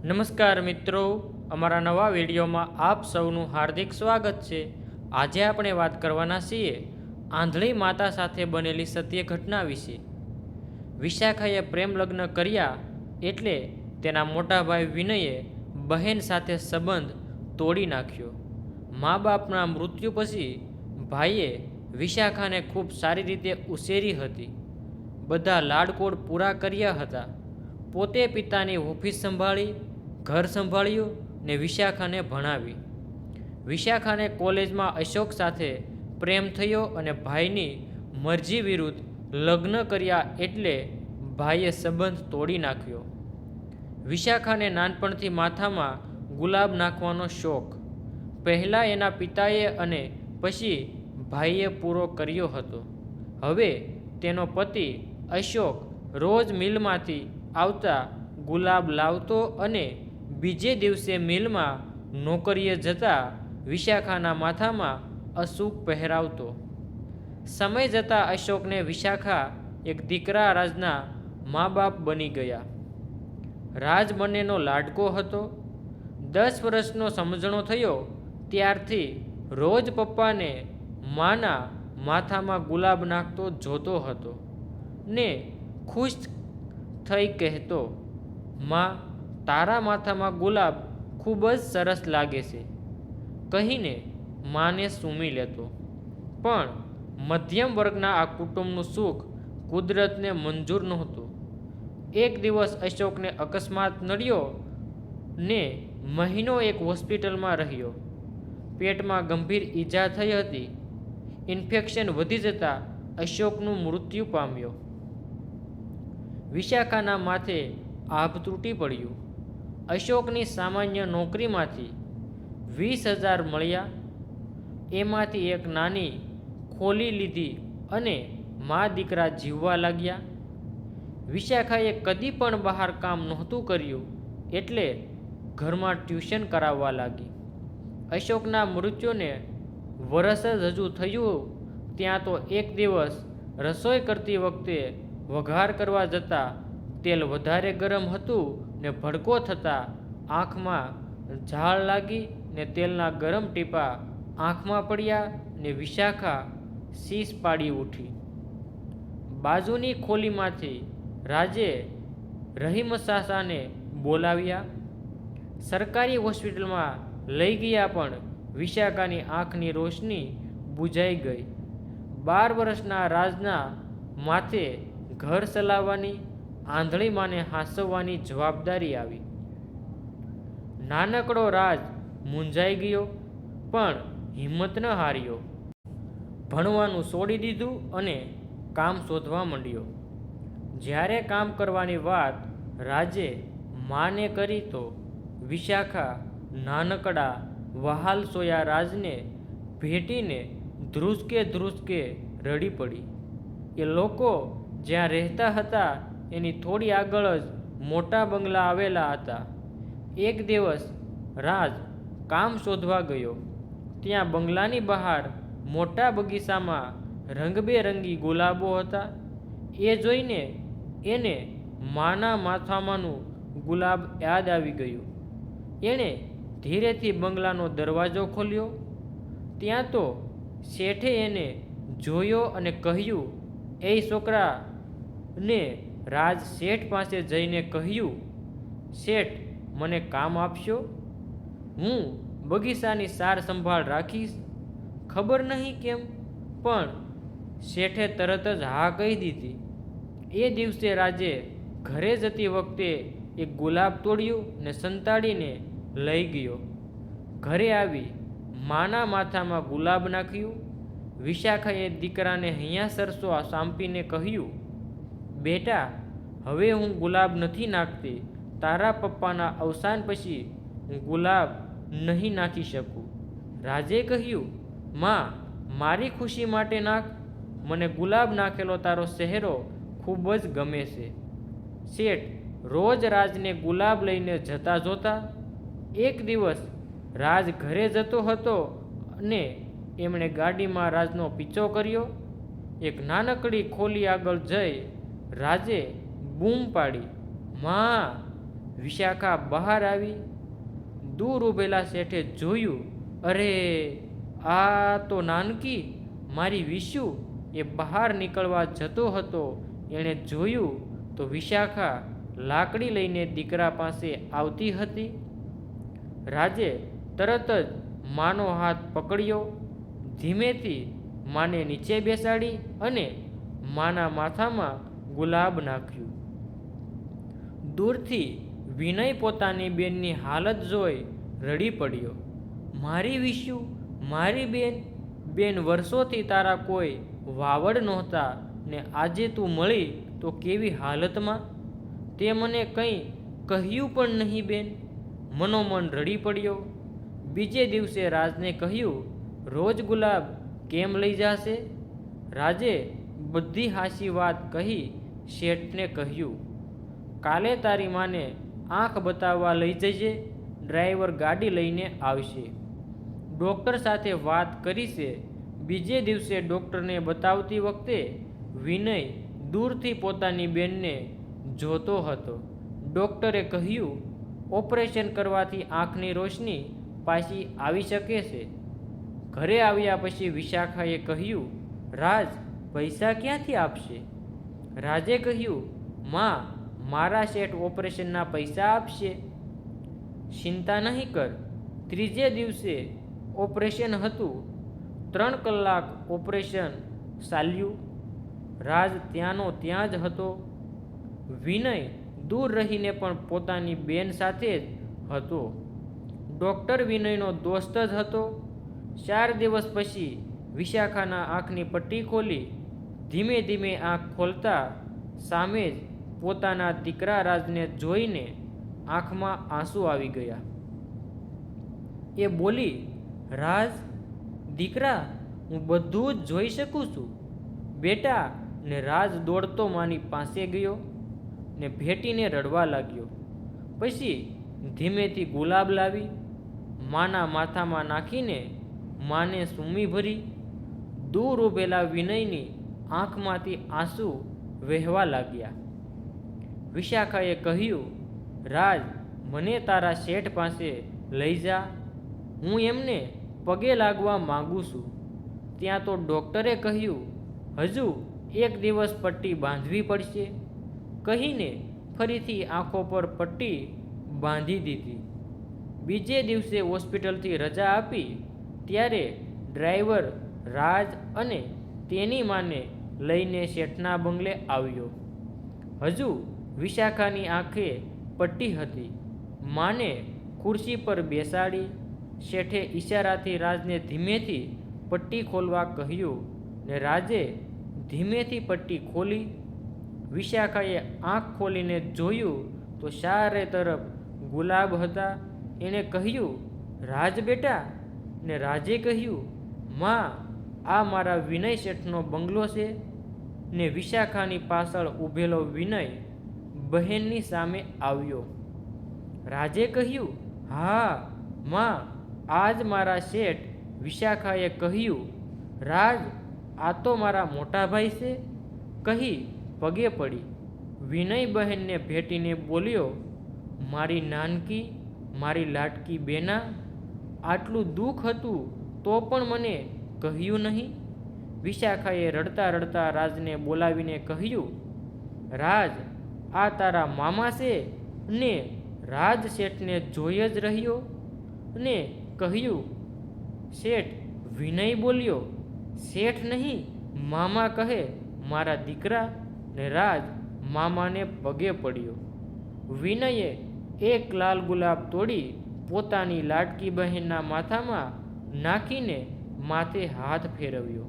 નમસ્કાર મિત્રો, અમારા નવા વિડીયોમાં આપ સૌનું હાર્દિક સ્વાગત છે. આજે આપણે વાત કરવાના છીએ આંધળી માતા સાથે બનેલી સત્ય ઘટના વિશે. વિશાખાએ પ્રેમ લગ્ન કર્યા એટલે તેના મોટા ભાઈ વિનયે બહેન સાથે સંબંધ તોડી નાખ્યો. મા બાપના મૃત્યુ પછી ભાઈએ વિશાખાને ખૂબ સારી રીતે ઉછેરી હતી. બધા લાડકોડ પૂરા કર્યા હતા. પોતે પિતાની ઓફિસ સંભાળી ઘર સંભાળ્યું ને વિશાખાને ભણાવી. વિશાખાને કોલેજમાં અશોક સાથે પ્રેમ થયો અને ભાઈની મરજી વિરુદ્ધ લગ્ન કર્યા એટલે ભાઈએ સંબંધ તોડી નાખ્યો. વિશાખાને નાનપણથી માથામાં ગુલાબ નાખવાનો શોખ. પહેલાં એના પિતાએ અને પછી ભાઈએ પૂરો કર્યો હતો. હવે તેનો પતિ અશોક રોજ મિલમાંથી આવતા ગુલાબ લાવતો અને બીજે દિવસે મિલમાં નોકરીએ જતા વિશાખાના માથામાં અશુક પહેરાવતો. સમય જતાં અશોકને વિશાખા એક દીકરા રાજના મા બાપ બની ગયા. રાજ બંનેનો લાડકો હતો. દસ વર્ષનો સમજણો થયો ત્યારથી રોજ પપ્પાને માના માથામાં ગુલાબ નાખતો જોતો હતો ને ખુશ થઈ કહેતો, માં તારા માથામાં ગુલાબ ખૂબ જ સરસ લાગે છે. કહીને માને સૂમી લેતો. પણ મધ્યમ વર્ગના આ કુટુંબનું સુખ કુદરતને મંજૂર નહોતું. એક દિવસ અશોકને અકસ્માત નડ્યો ને મહિનો એક હોસ્પિટલમાં રહ્યો. પેટમાં ગંભીર ઈજા થઈ હતી. ઇન્ફેક્શન વધી જતાં અશોકનું મૃત્યુ પામ્યો. વિશાખાના માથે આભ તૂટી પડ્યું. અશોકની સામાન્ય નોકરીમાંથી વીસ હજાર મળ્યા. એમાંથી એક નાની ખોલી લીધી અને મા દીકરા જીવવા લાગ્યા. વિશાખાએ કદી પણ બહાર કામ નહોતું કર્યું એટલે ઘરમાં ટ્યુશન કરાવવા લાગી. અશોકના મૃત્યુને વરસ જ હજુ થયું, ત્યાં તો એક દિવસ રસોઈ કરતી વખતે વઘાર કરવા જતાં તેલ વધારે ગરમ હતું ને ભડકો થતાં આંખમાં ઝાળ લાગી ને તેલના ગરમ ટીપા આંખમાં પડ્યા ને વિશાખા શીશ પાડી ઉઠી. બાજુની ખોલીમાંથી રાજે રહીમ સાસાને બોલાવ્યા. સરકારી હોસ્પિટલમાં લઈ ગયા પણ વિશાખાની આંખની રોશની બુજાઈ ગઈ. બાર વર્ષના રાજના માથે ઘર ચલાવવાની આંધળી માને હાંસવવાની જવાબદારી આવી. નાનકડો રાજ મૂંઝાઈ ગયો, પણ હિંમત ન હાર્યો. ભણવાનું છોડી દીધું અને કામ શોધવા માંડ્યો. જ્યારે કામ કરવાની વાત રાજે માને કરી તો વિશાખા નાનકડા વહાલ સોયા રાજને ભેટીને ધ્રુસકે ધ્રુસકે રડી પડી. એ લોકો જ્યાં રહેતા હતા એની થોડી આગળ જ મોટા બંગલા આવેલા હતા. એક દિવસ રાજ કામ શોધવા ગયો. ત્યાં બંગલાની બહાર મોટા બગીચામાં રંગબેરંગી ગુલાબો હતા. એ જોઈને એને માના માથામાંનું ગુલાબ યાદ આવી ગયું. એણે ધીરેથી બંગલાનો દરવાજો ખોલ્યો. ત્યાં તો શેઠે એને જોયો અને કહ્યું એ છોકરા ને રાજ શેઠ પાસે જઈને કહ્યું, શેઠ, મને કામ આપશો? હું બગીચાની સાર સંભાળ રાખીશ? ખબર નહીં કેમ? પણ શેઠે તરત જ હા કહી દીધી. એ દિવસે રાજે ઘરે જતી વખતે એક ગુલાબ તોડ્યું ને સંતાડીને લઈ ગયો. ઘરે આવી માના માથામાં ગુલાબ નાખ્યું. વિશાખાએ દીકરાને હૈયા સરસો સાંપીને કહ્યું, બેટા હવે હું ગુલાબ નથી નાખતી. તારા પપ્પાના અવસાન પછી હું ગુલાબ નહીં નાખી શકું. રાજે કહ્યું, માં, મારી ખુશી માટે નાખ. મને ગુલાબ નાખેલો તારો ચહેરો ખૂબ જ ગમે છે. શેઠ, રોજ રાજને ગુલાબ લઈને જતા જોતા? એક દિવસ રાજ ઘરે જતો હતો અને એમણે ગાડીમાં રાજનો પીછો કર્યો. એક નાનકડી ખોલી આગળ જઈ રાજે બૂમ પાડી. માં, વિશાખા બહાર આવી. દૂર ઊભેલા શેઠે જોયું, અરે, આ તો નાનકી, મારી વિશુ, એ બહાર નીકળવા જતો હતો. એણે જોયું તો વિશાખા લાકડી લઈને દીકરા પાસે આવતી હતી. રાજે તરત જ માનો હાથ પકડ્યો, ધીમેથી માને નીચે બેસાડી અને માના માથામાં ગુલાબ નાખ્યું. દૂરથી વિનય પોતાની બેનની હાલત જોઈ રડી પડ્યો. મારી વિશુ, મારી બેન? બેન વર્ષોથી તારા કોઈ વાવડ નહોતા ને આજે તું મળી તો કેવી હાલતમાં? તે મને કંઈ કહ્યું પણ નહીં બેન. મનોમન રડી પડ્યો. બીજે દિવસે રાજને કહ્યું, રોજ ગુલાબ કેમ લઈ જાશે? રાજે બધી હાસી વાત કહી શેઠને કહ્યું કાલે તારી માને આંખ બતાવવા લઈ જજે, ડ્રાઈવર ગાડી લઈને આવશે. ડૉક્ટર સાથે વાત કરી છે બીજે દિવસે ડૉક્ટરને બતાવતી વખતે વિનય દૂરથી પોતાની બેનને જોતો હતો. ડૉક્ટરે કહ્યું, ઓપરેશન કરવાથી આંખની રોશની પાછી આવી શકે છે. ઘરે આવ્યા પછી વિશાખાએ કહ્યું, રાજ, પૈસા ક્યાંથી આપશે? રાજે કહ્યું, માં મારા શેઠ ઓપરેશનના પૈસા આપશે. ચિંતા નહીં કર. ત્રીજે દિવસે ઓપરેશન હતું. ત્રણ કલાક ઓપરેશન ચાલ્યું. રાજ ત્યાંનો ત્યાં જ હતો. વિનય દૂર રહીને પણ પોતાની બેન સાથે જ હતો. ડૉક્ટર વિનયનો દોસ્ત જ હતો. ચાર દિવસ પછી વિશાખાના આંખની પટ્ટી ખોલી. ધીમે ધીમે આંખ ખોલતા સામે જ પોતાના દીકરા રાજને જોઈને આંખમાં આંસુ આવી ગયા. એ બોલી, રાજ, દીકરા, હું બધું જ જોઈ શકું છું. બેટા, ને રાજ દોડતો માની પાસે ગયો ને ભેટીને રડવા લાગ્યો. પછી ધીમેથી ગુલાબ લાવી, માના માથામાં નાખીને માને સૂમી ભરી, દૂર ઊભેલા વિનયની આંખમાંથી આંસુ વહેવા લાગ્યા. વિશાખાએ કહ્યું, રાજ, મને તારા શેઠ પાસે લઈ જા. હું એમને પગે લાગવા માગું છું. ત્યાં તો ડૉક્ટરે કહ્યું, હજુ એક દિવસ પટ્ટી બાંધવી પડશે. કહીને ફરીથી આંખો પર પટ્ટી બાંધી દીધી. બીજે દિવસે હોસ્પિટલથી રજા આપી, ત્યારે ડ્રાઈવર રાજ અને તેની માને લઈને શેઠના બંગલે આવ્યો. હજુ વિશાખાની આંખે પટ્ટી હતી. માને ખુરશી પર બેસાડી, શેઠે ઈશારાથી રાજને ધીમેથી પટ્ટી ખોલવા કહ્યું ને રાજે ધીમેથી પટ્ટી ખોલી. વિશાખાએ આંખ ખોલીને જોયું તો ચારે તરફ ગુલાબ હતા. એણે કહ્યું, રાજ બેટા, ને રાજે કહ્યું, માં, આ મારા વિનય શેઠનો બંગલો છે. ને વિશાખાની પાછળ ઊભેલો વિનય બહેનની સામે આવ્યો. રાજે કહ્યું, હા, માં, આજ મારા શેઠ વિશાખાએ કહ્યું, રાજ, આ તો મારા મોટા ભાઈ છે. કહી પગે પડી. વિનય બહેનને ભેટીને બોલ્યો, મારી નાનકી, મારી લાટકી બેના, આટલું દુઃખ હતું તો પણ મને કહ્યું નહીં? વિશાખાએ રડતા રડતા રાજને બોલાવીને કહ્યું, રાજ આ તારા મામા છે ને રાજ શેઠને જોઈ જ રહ્યો ને કહ્યું, શેઠ, વિનય બોલ્યો, શેઠ નહીં, મામા કહે, મારા દીકરા ને રાજ મામાને પગે પડ્યો. વિનયે એક લાલ ગુલાબ તોડી પોતાની લાડકી બહેનના માથામાં નાખીને માથે હાથ ફેરવ્યો.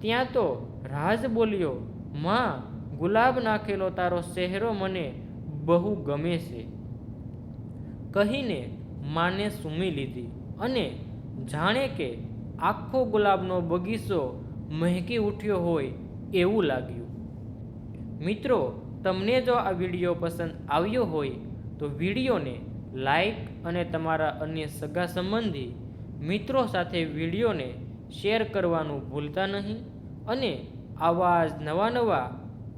ત્યાં તો રાજ બોલ્યો, માં ગુલાબ નાખેલો તારો ચહેરો મને બહુ ગમે છે. કહીને માને સૂમી લીધી અને જાણે કે આખો ગુલાબનો બગીચો મહેકી ઉઠ્યો હોય એવું લાગ્યું. મિત્રો, તમને જો આ વીડિયો પસંદ આવ્યો હોય તો વિડીયોને લાઈક અને તમારા અન્ય સગા સંબંધી મિત્રો સાથે વિડીયોને શેર કરવાનું ભૂલતા નહીં અને આવા જ નવા નવા